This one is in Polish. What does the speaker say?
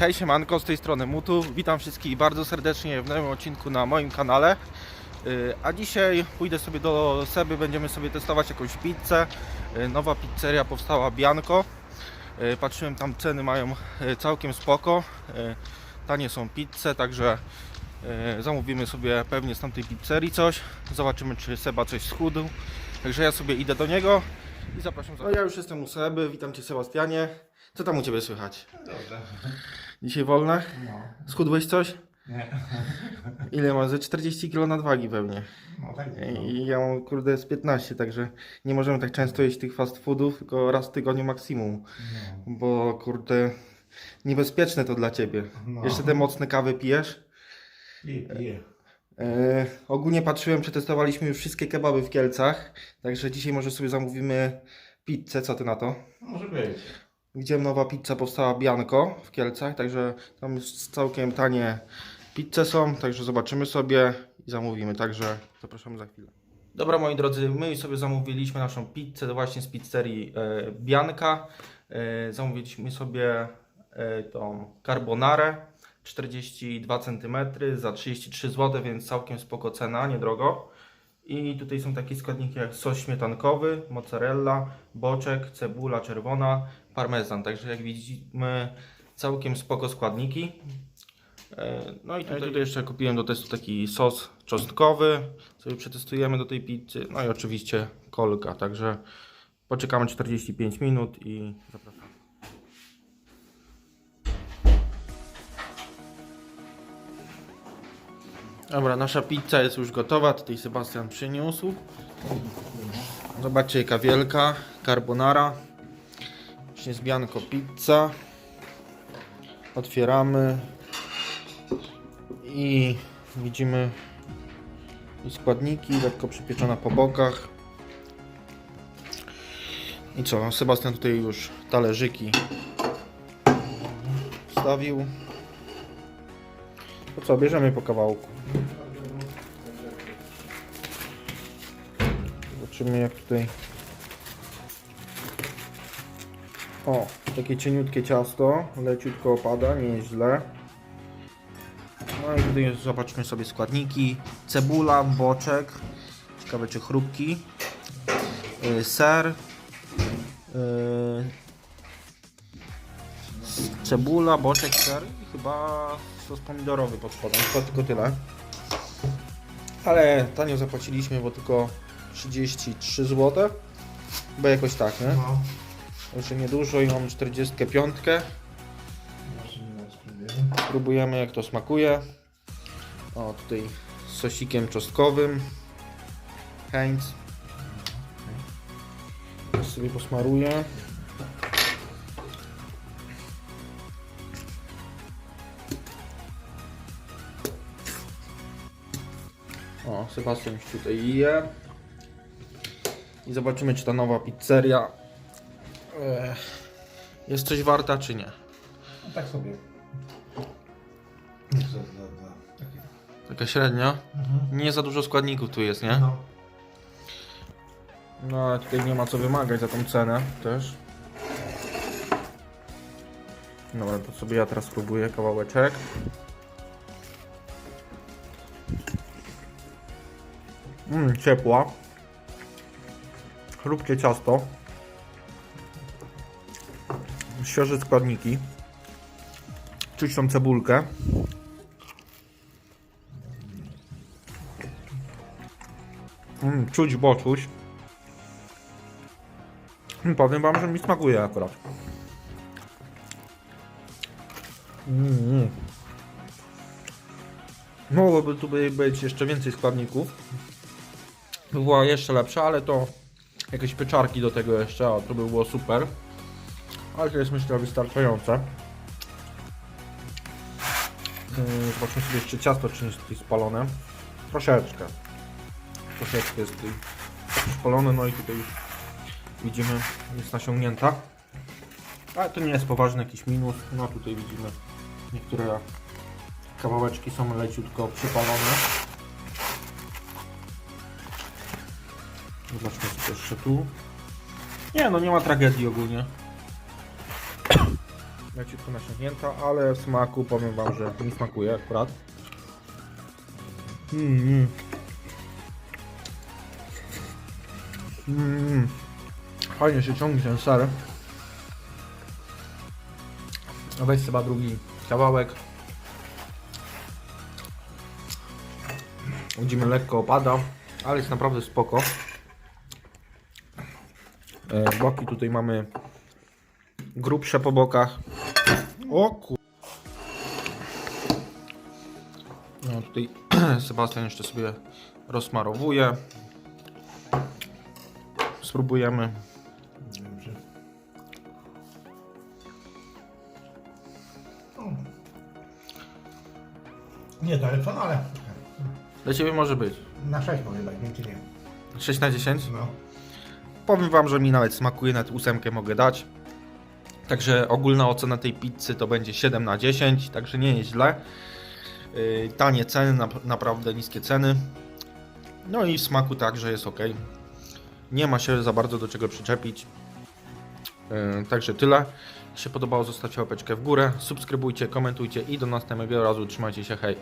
Hej siemanko, z tej strony Mutu. Witam wszystkich bardzo serdecznie w nowym odcinku na moim kanale. Yy, A dzisiaj pójdę sobie do Seby, będziemy sobie testować jakąś pizzę. Yy, Nowa pizzeria powstała Bianco. Yy, Patrzyłem tam ceny mają całkiem spoko. Tanie są pizze, także zamówimy sobie pewnie z tamtej pizzerii coś. Zobaczymy czy Seba coś schudł. Także ja sobie idę do niego i zapraszam. No ja już jestem u Seby, witam Cię Sebastianie. Co tam u Ciebie słychać? Dobrze. Dzisiaj wolne? No. Schudłeś coś? Nie. Ile masz? Ze 40 kg nadwagi pewnie. No tak. No. I ja mam kurde z 15, także nie możemy tak często jeść tych fast foodów, tylko raz w tygodniu maksimum. No. Bo kurde, niebezpieczne to dla ciebie. No. Jeszcze te mocne kawy pijesz. Piję, piję. E, ogólnie patrzyłem, przetestowaliśmy już wszystkie kebaby w Kielcach, także dzisiaj może sobie zamówimy pizzę, co ty na to? Może być. Widziałem nowa pizza powstała Bianco w Kielcach, także tam jest całkiem tanie pizze są, także zobaczymy sobie i zamówimy, także zapraszamy za chwilę. Dobra moi drodzy, my sobie zamówiliśmy naszą pizzę właśnie z pizzerii e, Bianca. E, zamówiliśmy sobie e, tą carbonarę 42 cm za 33 zł, więc całkiem spoko cena, niedrogo. I tutaj są takie składniki jak sos śmietankowy, mozzarella, boczek, cebula czerwona, parmezan. Także jak widzimy całkiem spoko składniki. E, No i tutaj, tutaj jeszcze kupiłem do testu taki sos czosnkowy, sobie przetestujemy do tej pizzy. No i oczywiście kolka, także poczekamy 45 minut i zapraszamy. Dobra, nasza pizza jest już gotowa, tutaj Sebastian przyniósł. Zobaczcie jaka wielka, carbonara. Właśnie z Bianco pizza. Otwieramy. I widzimy składniki, lekko przypieczona po bokach. I co, Sebastian tutaj już talerzyki wstawił. To co, bierzemy po kawałku. Zobaczymy jak tutaj. O, takie cieniutkie ciasto, leciutko opada, nie jest źle. No i tutaj zobaczmy sobie składniki. Cebula, boczek, ciekawe czy chrupki, yy, ser, yy, cebula, boczek, ser i chyba sos pomidorowy pod spodem, to tylko tyle. Ale tanio zapłaciliśmy, bo tylko 33 zł. Chyba jakoś tak, nie? No. Jeszcze niedużo i mam 45. Może nie mam spróbujemy. Próbujemy jak to smakuje. O, tutaj z sosikiem czosnkowym. Heinz. Teraz sobie posmaruję. O, Sebastian już tutaj je. I zobaczymy, czy ta nowa pizzeria e, jest coś warta, czy nie. No tak sobie. Nie za, za, za. Takie. Taka średnia. Mhm. Nie za dużo składników tu jest, nie? No. No ale tutaj nie ma co wymagać za tą cenę też. Dobra, to sobie ja teraz spróbuję kawałeczek. Mmm, ciepła. Chrupkie ciasto. Świeże składniki. Czuć tą cebulkę. Mm, czuć boczuś. Mm, Powiem wam, że mi smakuje akurat. Mm. Mogłoby tu by- być jeszcze więcej składników. By była jeszcze lepsza, ale to jakieś pieczarki do tego jeszcze, o, to by było super. Ale to jest myślę wystarczające. Mm, Zobaczmy sobie jeszcze ciasto, czy jest tutaj spalone. Troszeczkę troszeczkę jest tutaj spalone, no i tutaj już widzimy jest nasiągnięta. Ale to nie jest poważny jakiś minus, no tutaj widzimy niektóre kawałeczki są leciutko przypalone. Zobaczmy sobie jeszcze tu. Nie no, nie ma tragedii ogólnie. leciutko nasiągnięta, ale w smaku powiem Wam, że mi smakuje akurat. Mm. Mm. Fajnie się ciągnie ten ser. No Weź chyba drugi kawałek. Widzimy lekko opada, ale jest naprawdę spoko. E, Boki tutaj mamy grubsze po bokach. O kur... No tutaj Sebastian jeszcze sobie rozmarowuje. Spróbujemy. Dobrze. Nie daleko, no ale Dla Ciebie może być. na 6 mogę dać, więcej nie. 6 na 10? No. Powiem Wam, że mi nawet smakuje, nawet ósemkę mogę dać. Także ogólna ocena tej pizzy to będzie 7 na 10, także nie jest źle. Yy, Tanie ceny, nap- naprawdę niskie ceny. No i w smaku także jest ok. Nie ma się za bardzo do czego przyczepić. Yy, Także tyle. Jak się podobało, zostawcie łapeczkę w górę, subskrybujcie, komentujcie i do następnego razu. Trzymajcie się, hej.